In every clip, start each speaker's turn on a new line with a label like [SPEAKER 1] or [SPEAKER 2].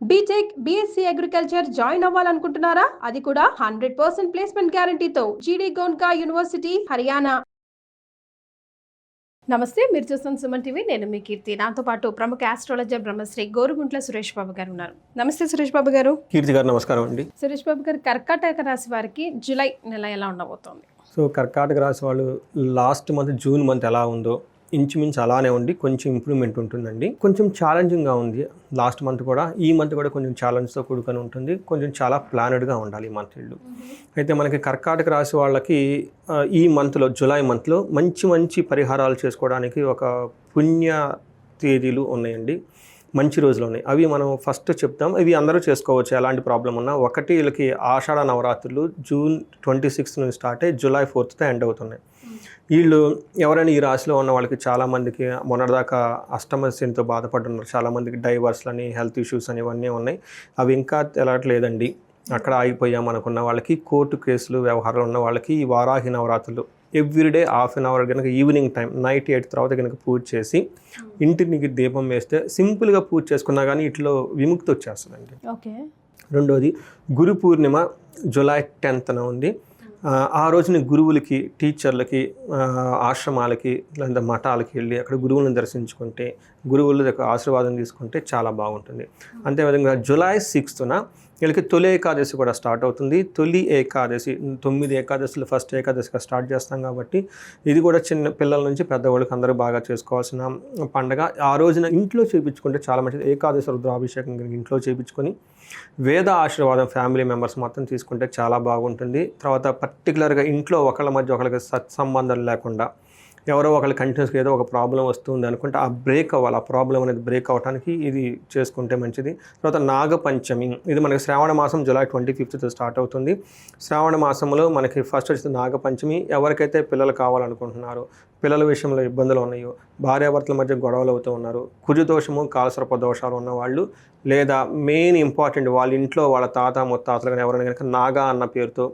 [SPEAKER 1] B Tech B Sc agriculture join అవ్వాలనుకుంటున్నారా? అది కూడా hundred percent placement గ్యారంటీతో జీడీ గోన్కా యూనివర్సిటీ హర్యానా నమస్తే మీరు చూస్తున్న సుమన్ టీవీ. నేను మీ కీర్తి. నాతో పాటు ప్రముఖ ఆస్ట్రాలజర్ బ్రహ్మశ్రీ గోరుగుంట్ల సురేష్ బాబు గారు ఉన్నారు. నమస్తే సురేష్ బాబు గారు.
[SPEAKER 2] కీర్తి గారు నమస్కారం అండి.
[SPEAKER 1] సురేష్ బాబు గారు కర్కాటక రాశి వారికి జూలై నెల ఎలా ఉండబోతోంది?
[SPEAKER 2] సో కర్కాటక రాశి వాళ్ళు లాస్ట్ మంత్ జూన్ మంత్ ఎలా ఉందో ఇంచుమించు అలానే ఉండి కొంచెం ఇంప్రూవ్మెంట్ ఉంటుందండి. కొంచెం ఛాలెంజింగ్గా ఉంది. లాస్ట్ మంత్ కూడా ఈ మంత్ కూడా కొంచెం ఛాలెంజ్తో కూడుకొని ఉంటుంది. కొంచెం చాలా ప్లానెడ్గా ఉండాలి ఈ మంత్ ఇల్లు అయితే మనకి కర్కాటక రాశి వాళ్ళకి ఈ మంత్లో జూలై మంత్లో మంచి మంచి పరిహారాలు చేసుకోవడానికి ఒక పుణ్య తేదీలు ఉన్నాయండి. మంచి రోజులు ఉన్నాయి. అవి మనం ఫస్ట్ చెప్తాం. ఇవి అందరూ చేసుకోవచ్చు. ఎలాంటి ప్రాబ్లం ఉన్నా. ఒకటి వీళ్ళకి ఆషాఢ నవరాత్రులు జూన్ ట్వంటీ సిక్స్త్ నుంచి స్టార్ట్ అయ్యి జూలై ఫోర్త్తో ఎండ్ అవుతున్నాయి. వీళ్ళు ఎవరైనా ఈ రాశిలో ఉన్న వాళ్ళకి చాలామందికి మొన్నటిదాకా అష్టమ శనితో బాధపడుతున్నారు. చాలామందికి డైవర్స్లని హెల్త్ ఇష్యూస్ అని ఇవన్నీ ఉన్నాయి. అవి ఇంకా తెలట్లేదండి అక్కడ ఆగిపోయాం అనుకున్న వాళ్ళకి కోర్టు కేసులు వ్యవహారాలు ఉన్న వాళ్ళకి ఈ వారాహి నవరాత్రులు every day half an hour కనుక ఈవినింగ్ టైం నైట్ ఎయిట్ తర్వాత కనుక పూజ చేసి ఇంటికి దీపం వేస్తే సింపుల్గా పూజ చేసుకున్నా కానీ ఇట్లో విముక్తి వచ్చేస్తుందండి.
[SPEAKER 1] ఓకే.
[SPEAKER 2] రెండోది గురు పూర్ణిమ జూలై టెన్త్న ఉంది. ఆ, రోజున గురువులకి టీచర్లకి ఆశ్రమాలకి లేదా మఠాలకి వెళ్ళి అక్కడ గురువులను దర్శించుకుంటే గురువుల యొక్క ఆశీర్వాదం తీసుకుంటే చాలా బాగుంటుంది. అంతేవిధంగా జూలై సిక్స్త్న వీళ్ళకి తొలి ఏకాదశి కూడా స్టార్ట్ అవుతుంది. తొలి ఏకాదశి తొమ్మిది ఏకాదశులు ఫస్ట్ ఏకాదశిగా స్టార్ట్ చేస్తాం కాబట్టి ఇది కూడా చిన్న పిల్లల నుంచి పెద్దవాళ్ళకి అందరూ బాగా చేసుకోవాల్సిన పండగ. ఆ రోజున ఇంట్లో చేయించుకుంటే చాలా మంచిది. ఏకాదశి రుద్రాభిషేకం కనుక ఇంట్లో చేయించుకొని వేద ఆశీర్వాదం ఫ్యామిలీ మెంబర్స్ మొత్తం తీసుకుంటే చాలా బాగుంటుంది. తర్వాత పర్టికులర్గా ఇంట్లో ఒకళ్ళ మధ్య ఒకళ్ళకి సత్సంబంధం లేకుండా ఎవరో ఒకళ్ళు కంటిన్యూస్గా ఏదో ఒక ప్రాబ్లం వస్తుంది అనుకుంటే ఆ బ్రేక్ అవ్వాలి. ఆ ప్రాబ్లం అనేది బ్రేక్ అవ్వడానికి ఇది చేసుకుంటే మంచిది. తర్వాత నాగపంచమి. ఇది మనకి శ్రావణ మాసం జూలై ట్వంటీ ఫిఫ్త్తో స్టార్ట్ అవుతుంది. శ్రావణ మాసంలో మనకి ఫస్ట్ వచ్చింది నాగపంచమి. ఎవరికైతే పిల్లలు కావాలనుకుంటున్నారో పిల్లల విషయంలో ఇబ్బందులు ఉన్నాయో భార్యాభర్తల మధ్య గొడవలు అవుతూ ఉన్నారు కుజు దోషము కాలసర్ప దోషాలు ఉన్న వాళ్ళు లేదా మెయిన్ ఇంపార్టెంట్ వాళ్ళ ఇంట్లో వాళ్ళ తాత ముత్తాతలు కానీ ఎవరైనా కనుక నాగా అన్న పేరుతో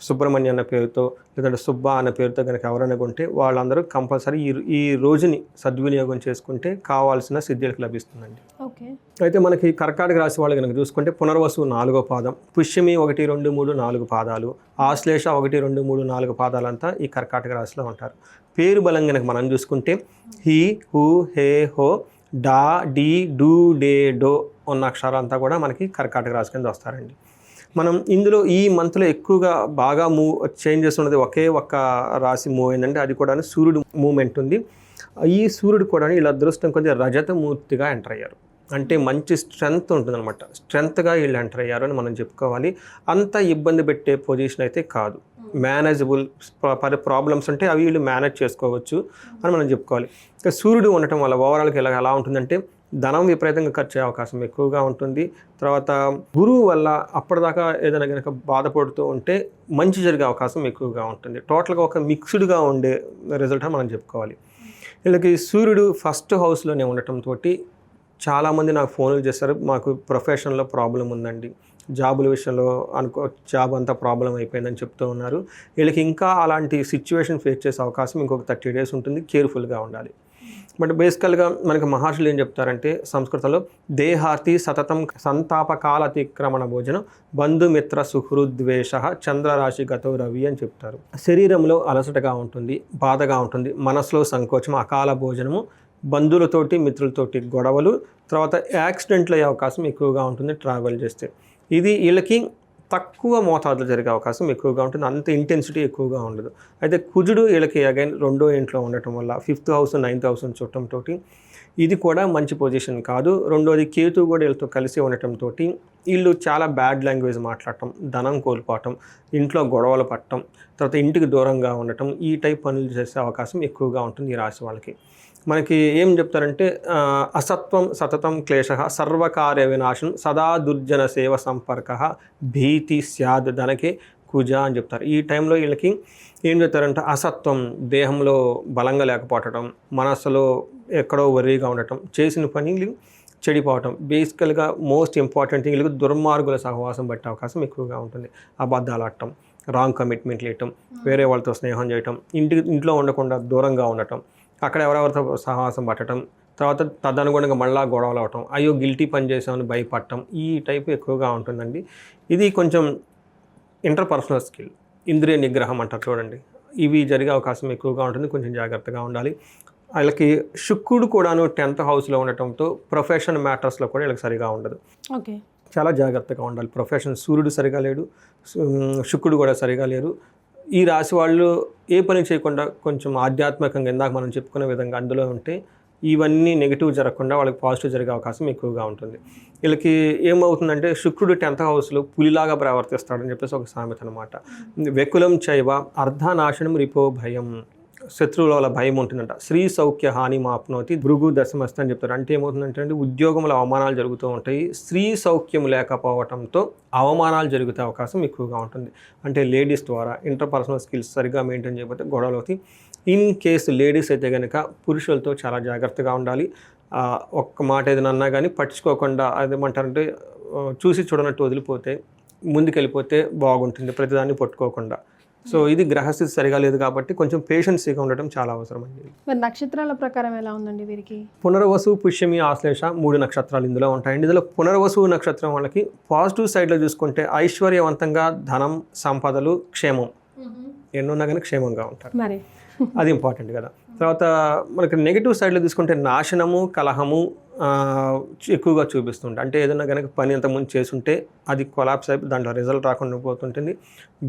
[SPEAKER 2] సుబ్రహ్మణ్య అన్న పేరుతో లేదంటే సుబ్బ అన్న పేరుతో కనుక ఎవరైనా ఉంటే వాళ్ళందరూ కంపల్సరీ ఈ ఈ రోజుని సద్వినియోగం చేసుకుంటే కావాల్సిన సిద్ధిలకు లభిస్తుందండి.
[SPEAKER 1] ఓకే.
[SPEAKER 2] అయితే మనకి కర్కాటక రాశి వాళ్ళు కనుక చూసుకుంటే పునర్వసు నాలుగో పాదం పుష్యమి ఒకటి రెండు మూడు నాలుగు పాదాలు ఆశ్లేష ఒకటి రెండు మూడు నాలుగు పాదాలంతా ఈ కర్కాటక రాశిలో ఉంటారు. పేరు బలం కనుక మనం చూసుకుంటే హీ హూ హే హో డా డీ డూ డే డో ఉన్న అక్షరాలంతా కూడా మనకి కర్కాటక రాశి కింద వస్తారండి. మనం ఇందులో ఈ మంత్లో ఎక్కువగా బాగా మూవ్ చేంజెస్ ఉన్నది ఒకే ఒక్క రాశి మూవ్ అయిందంటే అది కూడా సూర్యుడు మూమెంట్ ఉంది. ఈ సూర్యుడు కూడా ఇలా అదృష్టం కొంచెం రజతమూర్తిగా ఎంటర్ అయ్యారు. అంటే మంచి స్ట్రెంగ్త్ ఉంటుందన్నమాట. స్ట్రెంగ్త్గా వీళ్ళు ఎంటర్ అయ్యారు అని మనం చెప్పుకోవాలి. అంత ఇబ్బంది పెట్టే పొజిషన్ అయితే కాదు. మేనేజబుల్ ప్రాబ్లమ్స్ ఉంటే అవి వీళ్ళు మేనేజ్ చేసుకోవచ్చు అని మనం చెప్పుకోవాలి. ఇంకా సూర్యుడు ఉండటం వల్ల ఓవరాల్కి ఎలా ఎలా ఉంటుందంటే ధనం విపరీతంగా ఖర్చు అయ్యే అవకాశం ఎక్కువగా ఉంటుంది. తర్వాత గురువు వల్ల అప్పటిదాకా ఏదైనా కనుక బాధపడుతూ ఉంటే మంచి జరిగే అవకాశం ఎక్కువగా ఉంటుంది. టోటల్గా ఒక మిక్స్డ్గా ఉండే రిజల్ట్ అని మనం చెప్పుకోవాలి. వీళ్ళకి సూర్యుడు ఫస్ట్ హౌస్లోనే ఉండటంతో చాలామంది నాకు ఫోన్లు చేస్తారు. మాకు ప్రొఫెషన్లో ప్రాబ్లం ఉందండి. జాబుల విషయంలో అనుకో జాబ్ అంతా ప్రాబ్లం అయిపోయిందని చెప్తూ ఉన్నారు. వీళ్ళకి ఇంకా అలాంటి సిచ్యువేషన్ ఫేస్ చేసే అవకాశం ఇంకొక థర్టీ డేస్ ఉంటుంది. కేర్ఫుల్గా ఉండాలి. బట్ బేసికల్గా మనకి మహర్షులు ఏం చెప్తారంటే సంస్కృతంలో దేహార్తి సతతం సంతాపకాల అతిక్రమణ భోజనం బంధుమిత్ర సుహృద్వేష చంద్రరాశి గతో రవి అని చెప్తారు. శరీరంలో అలసటగా ఉంటుంది బాధగా ఉంటుంది మనసులో సంకోచం అకాల భోజనము బంధువులతోటి మిత్రులతోటి గొడవలు తర్వాత యాక్సిడెంట్లు అయ్యే అవకాశం ఎక్కువగా ఉంటుంది ట్రావెల్ చేస్తే. ఇది వీళ్ళకి తక్కువ మోతాదులో జరిగే అవకాశం ఎక్కువగా ఉంటుంది. అంత ఇంటెన్సిటీ ఎక్కువగా ఉండదు. అయితే కుజుడు వీళ్ళకి అగైన్ రెండో ఇంట్లో ఉండటం వల్ల ఫిఫ్త్ హౌస్ నైన్త్ హౌస్ చూడటంతో ఇది కూడా మంచి పొజిషన్ కాదు. రెండోది కేతు కూడా వీళ్ళతో కలిసి ఉండటంతో వీళ్ళు చాలా బ్యాడ్ లాంగ్వేజ్ మాట్లాడటం ధనం కోల్పోవటం ఇంట్లో గొడవలు పట్టడం తర్వాత ఇంటికి దూరంగా ఉండటం ఈ టైప్ పనులు చేసే అవకాశం ఎక్కువగా ఉంటుంది ఈ రాశి వాళ్ళకి. మనకి ఏం చెప్తారంటే అసత్వం సతతం క్లేశ సర్వకార్య వినాశనం సదా దుర్జన సేవ సంపర్క భీతి స్యాద్ ధనకే కుజ అని చెప్తారు. ఈ టైంలో వీళ్ళకి ఏం చెప్తారంటే అసత్వం దేహంలో బలంగా లేకపోవటం మనస్సులో ఎక్కడో వర్రీగా ఉండటం చేసిన పని చెడిపోవటం బేసికల్గా మోస్ట్ ఇంపార్టెంట్ థింగ్ వీళ్ళకి దుర్మార్గుల సహవాసం పట్టే అవకాశం ఎక్కువగా ఉంటుంది. అబద్ధాలు ఆడటం రాంగ్ కమిట్మెంట్లు ఇవ్వటం వేరే వాళ్ళతో స్నేహం చేయటం ఇంటికి ఇంట్లో ఉండకుండా దూరంగా ఉండటం అక్కడ ఎవరెవరితో సహవాసం పట్టడం తర్వాత తదనుగుణంగా మళ్ళా గొడవలు అవటం అయ్యో గిల్టీ పని చేసామని భయపడటం ఈ టైప్ ఎక్కువగా ఉంటుందండి. ఇది కొంచెం ఇంటర్పర్సనల్ స్కిల్ ఇంద్రియ నిగ్రహం అంటారు చూడండి. ఇవి జరిగే అవకాశం ఎక్కువగా ఉంటుంది కొంచెం జాగ్రత్తగా ఉండాలి. వాళ్ళకి శుక్రుడు కూడాను టెన్త్ హౌస్లో ఉండటంతో ప్రొఫెషన్ మ్యాటర్స్లో కూడా వీళ్ళకి సరిగా ఉండదు.
[SPEAKER 1] ఓకే.
[SPEAKER 2] చాలా జాగ్రత్తగా ఉండాలి. ప్రొఫెషన్ సూర్యుడు సరిగా లేడు శుక్రుడు కూడా సరిగా లేరు. ఈ రాశి వాళ్ళు ఏ పని చేయకుండా కొంచెం ఆధ్యాత్మికంగా ఇందాక మనం చెప్పుకునే విధంగా అందులో ఉంటే ఇవన్నీ నెగిటివ్ జరగకుండా వాళ్ళకి పాజిటివ్ జరిగే అవకాశం ఎక్కువగా ఉంటుంది. వీళ్ళకి ఏమవుతుందంటే శుక్రుడు టెన్త్ హౌస్లో పులిలాగా ప్రవర్తిస్తాడని చెప్పేసి ఒక సామెత అనమాట వెకులం చైవ అర్ధనాశనం రిపో భయం. శత్రువుల వల్ల భయం ఉంటుందంట. స్త్రీ సౌఖ్య హాని మాప్నోతి భృగు దశమస్తి అని చెప్తారు. అంటే ఏమవుతుందంటే అండి ఉద్యోగంలో అవమానాలు జరుగుతూ ఉంటాయి. స్త్రీ సౌఖ్యం లేకపోవడంతో అవమానాలు జరిగితే అవకాశం ఎక్కువగా ఉంటుంది. అంటే లేడీస్ ద్వారా ఇంటర్పర్సనల్ స్కిల్స్ సరిగ్గా మెయింటైన్ చేయకపోతే గొడవలు అవుతాయి ఇన్ కేసు లేడీస్ అయితే కనుక పురుషులతో చాలా జాగ్రత్తగా ఉండాలి. ఒక్క మాట ఏదైనా అన్నా కానీ పట్టించుకోకుండా అదేమంటారంటే చూసి చూడనట్టు వదిలిపోతే ముందుకెళ్ళిపోతే బాగుంటుంది. ప్రతిదాన్ని పట్టుకోకుండా. సో ఇది గ్రహస్థితి సరిగా లేదు కాబట్టి కొంచెం పేషెన్సీగా ఉండటం చాలా అవసరం అండి.
[SPEAKER 1] మరి నక్షత్రాల ప్రకారం ఎలా ఉందండి వీరికి?
[SPEAKER 2] పునర్వసు పుష్యమి ఆశ్లేష మూడు నక్షత్రాలు ఇందులో ఉంటాయండి. ఇందులో పునర్వసు నక్షత్రం వాళ్ళకి పాజిటివ్ సైడ్లో చూసుకుంటే ఐశ్వర్యవంతంగా ధనం సంపదలు క్షేమం. ఎన్నున్నా కానీ క్షేమంగా ఉంటారు.
[SPEAKER 1] మరి?
[SPEAKER 2] అది ఇంపార్టెంట్ కదా. తర్వాత మనకి నెగిటివ్ సైడ్లో తీసుకుంటే నాశనము కలహము ఎక్కువగా చూపిస్తుంటాయి అంటే ఏదైనా కనుక పని అంతకుముందు చేసుంటే అది కొలాప్స్ అయిపోయి దాంట్లో రిజల్ట్ రాకుండా పోతుంటుంది.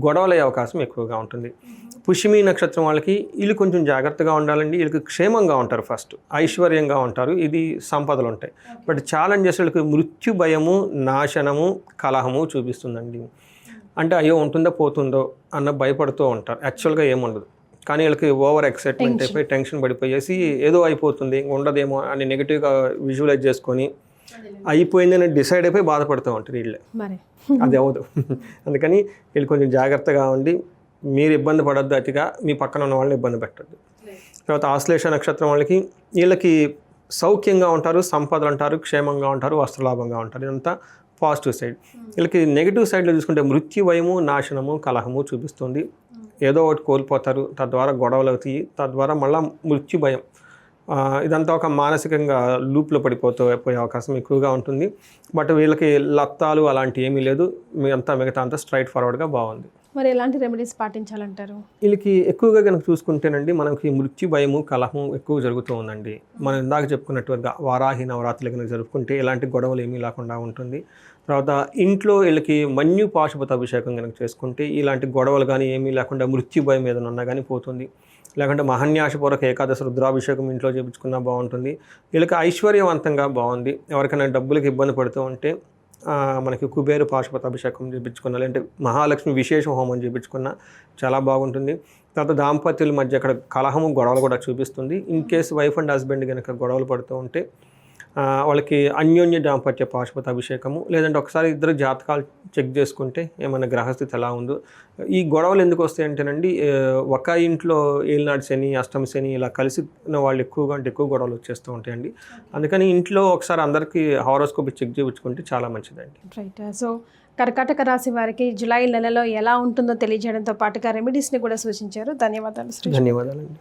[SPEAKER 2] గొడవలు అవకాశం ఎక్కువగా ఉంటుంది. పుష్యమి నక్షత్రం వాళ్ళకి వీళ్ళు కొంచెం జాగ్రత్తగా ఉండాలండి. వీళ్ళకి క్షేమంగా ఉంటారు ఫస్ట్. ఐశ్వర్యంగా ఉంటారు. ఇది సంపదలు ఉంటాయి. బట్ ఛాలెంజెస్ వీళ్ళకి మృత్యు భయము నాశనము కలహము చూపిస్తుందండి. అంటే అయ్యో ఉంటుందో పోతుందో అన్న భయపడుతూ ఉంటారు. యాక్చువల్గా ఏముండదు. కానీ వీళ్ళకి ఓవర్ ఎక్సైట్మెంట్ అయిపోయి టెన్షన్ పడిపోయేసి ఏదో అయిపోతుంది ఉండదేమో అని నెగిటివ్గా విజువలైజ్ చేసుకొని అయిపోయిందని డిసైడ్ అయిపోయి బాధపడుతూ ఉంటారు వీళ్ళే.
[SPEAKER 1] మరి.
[SPEAKER 2] అది అవ్వదు. అందుకని వీళ్ళు కొంచెం జాగ్రత్తగా ఉండి మీరు ఇబ్బంది పడద్దు అతిగా మీ పక్కన ఉన్న వాళ్ళని ఇబ్బంది పెట్టద్దు. తర్వాత ఆశ్లేష నక్షత్రం వాళ్ళకి వీళ్ళకి సౌఖ్యంగా ఉంటారు సంపదలు అంటారు క్షేమంగా ఉంటారు వస్త్రలాభంగా ఉంటారు. ఇదంతా పాజిటివ్ సైడ్ వీళ్ళకి నెగిటివ్ సైడ్లో చూసుకుంటే మృత్యు భయము నాశనము కలహము చూపిస్తుంది. ఏదో ఒకటి కోల్పోతారు తద్వారా గొడవలు అవుతాయి తద్వారా మళ్ళీ మృత్యు భయం. ఇదంతా ఒక మానసికంగా లూప్లో పడిపోతూ పోయే అవకాశం ఎక్కువగా ఉంటుంది. బట్ వీళ్ళకి లత్తాలు అలాంటివి ఏమీ లేదు. మీ అంతా మిగతా అంతా స్ట్రైట్ ఫార్వర్డ్గా బాగుంది.
[SPEAKER 1] మరి ఎలాంటి రెమెడీస్ పాటించాలంటారు?
[SPEAKER 2] వీళ్ళకి ఎక్కువగా కనుక చూసుకుంటేనండి మనకి మృత్యు భయము కలహం ఎక్కువ జరుగుతూ ఉందండి. మనం ఇందాక చెప్పుకున్నట్టుగా వారాహి నవరాత్రులు కనుక జరుపుకుంటే ఎలాంటి గొడవలు ఏమీ లేకుండా ఉంటుంది. తర్వాత ఇంట్లో వీళ్ళకి మన్యు పాశుపత అభిషేకం కనుక చేసుకుంటే ఇలాంటి గొడవలు కానీ ఏమీ లేకుండా మృత్యు భయం ఏదైనా ఉన్నా కానీ పోతుంది. లేకుంటే మహన్యాసపూర్వక ఏకాదశి రుద్రాభిషేకం ఇంట్లో చేయించుకున్నా బాగుంటుంది. వీళ్ళకి ఐశ్వర్యవంతంగా బాగుంది. ఎవరికైనా డబ్బులకి ఇబ్బంది పడుతూ ఉంటే మనకి కుబేరు పాశుపత అభిషేకం చేయించుకున్న లేదంటే మహాలక్ష్మి విశేష హోమం చేయించుకున్న చాలా బాగుంటుంది. తర్వాత దాంపత్యుల మధ్య అక్కడ కలహము గొడవలు కూడా చూపిస్తుంది. In case wife and husband కనుక గొడవలు పడుతూ ఉంటే వాళ్ళకి అన్యోన్య దాంపత్య పాశుపత అభిషేకము లేదంటే ఒకసారి ఇద్దరు జాతకాలు చెక్ చేసుకుంటే ఏమైనా గ్రహస్థితి ఎలా ఉందో. ఈ గొడవలు ఎందుకు వస్తాయి అంటేనండి ఆ, ఒక ఇంట్లో ఏలినాడు శని అష్టమి శని ఇలా కలిసి ఉన్న వాళ్ళు ఎక్కువగా అంటే ఎక్కువ గొడవలు వచ్చేస్తూ ఉంటాయండి. అందుకని ఇంట్లో ఒకసారి అందరికీ హారోస్కోప్ చెక్ చేయించుకుంటే చాలా మంచిదండి.
[SPEAKER 1] రైట్. సో కర్కాటక రాశి వారికి జూలై నెలలో ఎలా ఉంటుందో తెలియజేయడంతో పాటుగా రెమెడీస్ని కూడా సూచించారు. ధన్యవాదాలు శ్రీ
[SPEAKER 2] ధన్యవాదాలండి.